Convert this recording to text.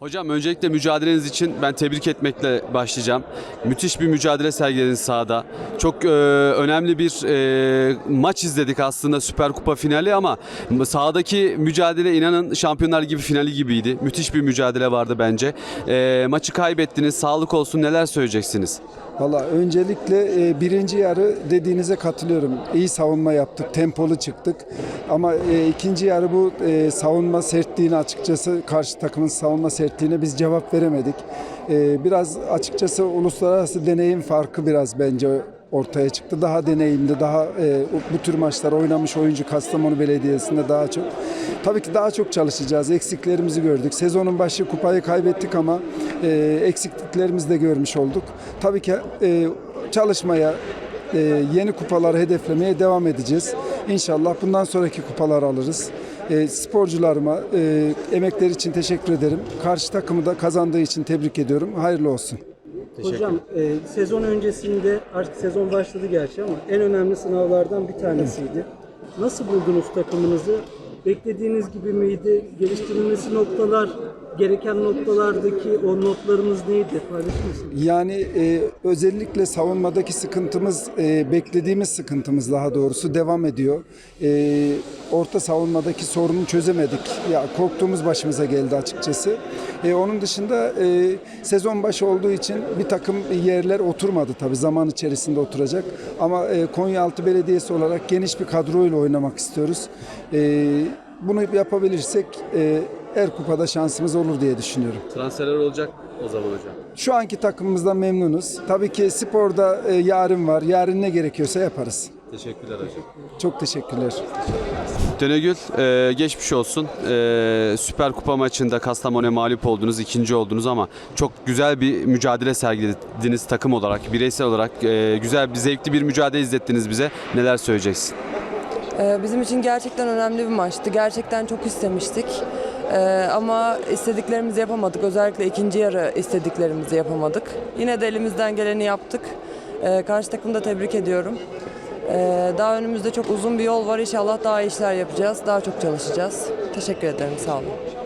Hocam öncelikle mücadeleniz için ben tebrik etmekle başlayacağım. Müthiş bir mücadele sergilediniz sahada. Çok e, önemli bir e, maç izledik aslında Süper Kupa finali ama sahadaki mücadele inanın Şampiyonlar gibi finali gibiydi. Müthiş bir mücadele vardı bence. E, maçı kaybettiniz. Sağlık olsun. Neler söyleyeceksiniz? Valla öncelikle e, birinci yarı dediğinize katılıyorum. İyi savunma yaptık, tempolu çıktık. Ama e, ikinci yarı bu e, savunma sertliğine açıkçası karşı takımın savunma sertliğine biz cevap veremedik. E, biraz açıkçası uluslararası deneyim farkı biraz bence ortaya çıktı. Daha deneyimli, daha e, bu tür maçlar oynamış oyuncu Kastamonu Belediyesi'nde daha çok. Tabii ki daha çok çalışacağız. Eksiklerimizi gördük. Sezonun başı kupayı kaybettik ama e, eksikliklerimizi de görmüş olduk. Tabii ki e, çalışmaya, e, yeni kupaları hedeflemeye devam edeceğiz. İnşallah bundan sonraki kupalar alırız. E, sporcularıma e, emekleri için teşekkür ederim. Karşı takımı da kazandığı için tebrik ediyorum. Hayırlı olsun. Hocam e, sezon öncesinde artık sezon başladı gerçi ama en önemli sınavlardan bir tanesiydi. Nasıl buldunuz takımınızı? Beklediğiniz gibi miydi? Geliştirilmesi noktalar, gereken noktalardaki o notlarınız neydi? Paylaşır mısınız? Yani e, özellikle savunmadaki sıkıntımız, e, beklediğimiz sıkıntımız daha doğrusu devam ediyor. E, orta savunmadaki sorunu çözemedik. Ya korktuğumuz başımıza geldi açıkçası. E, onun dışında e, sezon başı olduğu için bir takım yerler oturmadı tabii zaman içerisinde oturacak. Ama e, Konyaaltı Belediyesi olarak geniş bir kadroyla oynamak istiyoruz. E, bunu yapabilirsek e, her kupada şansımız olur diye düşünüyorum. Transferler olacak o zaman hocam. Şu anki takımımızdan memnunuz. Tabii ki sporda e, yarın var. Yarın ne gerekiyorsa yaparız. Teşekkürler hocam. Çok teşekkürler. Dönegül e, geçmiş olsun. E, Süper Kupa maçında Kastamonu'ya mağlup oldunuz, ikinci oldunuz ama çok güzel bir mücadele sergilediniz takım olarak, bireysel olarak. e, güzel, bir zevkli bir mücadele izlettiniz bize. Neler söyleyeceksin? Ee, Bizim için gerçekten önemli bir maçtı. Gerçekten çok istemiştik. Ee, ama istediklerimizi yapamadık. Özellikle ikinci yarı istediklerimizi yapamadık. Yine de elimizden geleni yaptık. Ee, karşı takımı da tebrik ediyorum. Ee, daha önümüzde çok uzun bir yol var. İnşallah daha iyi işler yapacağız. Daha çok çalışacağız. Teşekkür ederim. Sağ olun.